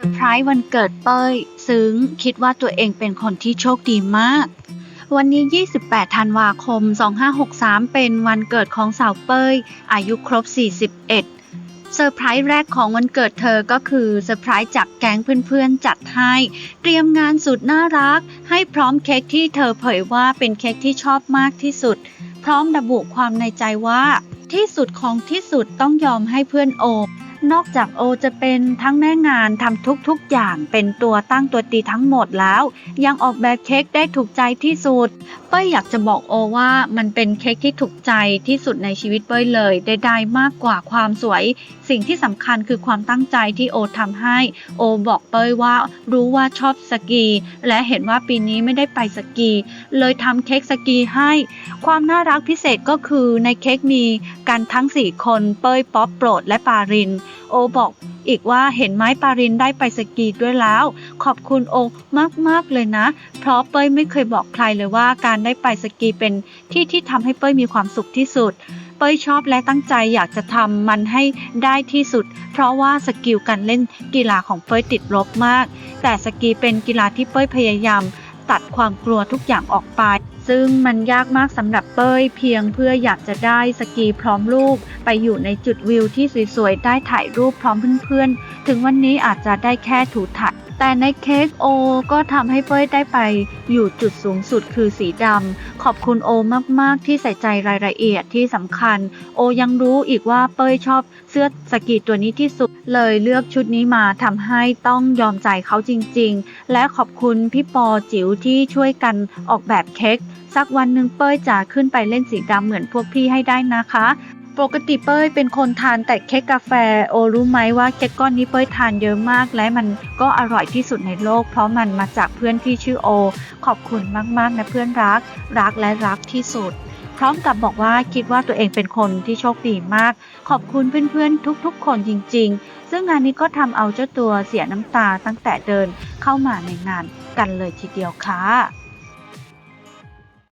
เซอร์ไพรส์วันเกิดเป้ย ซึ้ง คิดว่าตัวเองเป็นคนที่โชคดีมาก วันนี้ 28 ธันวาคม 2563 เป็นวันเกิดของสาวเป้ย อายุครบ 41 เซอร์ไพรส์แรกของวันเกิดเธอก็คือเซอร์ไพรส์จากแก๊งเพื่อนๆ จัดให้ เตรียมงานสุดน่ารัก ให้พร้อมเค้กที่เธอเผยว่าเป็นเค้กที่ชอบมากที่สุด พร้อมระบุความในใจว่า ที่สุดของที่สุดต้องยอมให้เพื่อนโอ นอกจากโอจะเป็นทั้งแม่งานทำทุกๆอย่างเป็นตัวตั้งตัวตีทั้งหมดแล้ว ยังออกแบบเค้กได้ถูกใจที่สุด เป้ยอยากจะบอกโอว่ามันเป็นเค้กที่ถูกใจที่สุดในชีวิตเป้ยเลยใดๆมากกว่าความสวย สิ่งที่สำคัญคือความตั้งใจที่โอทำให้โอบอกเป้ยว่ารู้ว่าชอบสกี และเห็นว่าปีนี้ไม่ได้ไปสกี เลยทำเค้กสกีให้ ความน่ารักพิเศษก็คือในเค้กมีกันทั้ง 4 คนเป้ยป๊อปโปรดและปารินโอบอกอีกว่าเห็นไหมปารินได้ไปสกีด้วยแล้ว ขอบคุณโอมากๆเลยนะ เพราะเป้ยไม่เคยบอกใครเลยว่าการได้ไปสกีเป็นที่ที่ทำให้เป้ยมีความสุขที่สุด เป้ยชอบและตั้งใจอยากจะทำมันให้ได้ที่สุด เพราะว่าสกิลการเล่นกีฬาของเป้ยติดลบมาก แต่สกีเป็นกีฬาที่เป้ยพยายาม ตัดความกลัวทุกอย่างออกไป ซึ่งมันยากมากสำหรับเป้ยเพียงเพื่ออยากจะได้สกีพร้อมลูก ไปอยู่ในจุดวิวที่สวยๆ ได้ถ่ายรูปพร้อมเพื่อนๆ ถึงวันนี้อาจจะได้แค่ถูถ่าย แต่ในเค้กโอก็ทำให้เป้ยได้ไปอยู่จุดสูงสุดคือสีดำ ขอบคุณโอมาก ๆ ที่ใส่ใจรายละเอียดที่สำคัญ โอยังรู้อีกว่าเป้ยชอบเสื้อสกีตัวนี้ที่สุด เลยเลือกชุดนี้มาทำให้ต้องยอมใจเขาจริง ๆ และขอบคุณพี่ปอจิ๋วที่ช่วยกันออกแบบเค้กสักวันหนึ่งเป้ยจะขึ้นไปเล่นสีดำเหมือนพวกพี่ให้ได้นะคะ ปกติเป้ยเป็นคนทานแต่เค้กกาแฟ โอรู้ไหมว่าเค้กก้อนนี้เป้ยทานเยอะมาก และมันก็อร่อยที่สุดในโลก เพราะมันมาจากเพื่อนที่ชื่อโอ ขอบคุณมากๆนะเพื่อนรัก รักและรักที่สุด พร้อมกับบอกว่าคิดว่าตัวเองเป็นคนที่โชคดีมาก ขอบคุณเพื่อนๆ ทุกๆ คนจริง ๆ ซึ่งงานนี้ก็ทำเอาเจ้าตัวเสียน้ำตาตั้งแต่เดินเข้ามาในงานกันเลยทีเดียวค่ะ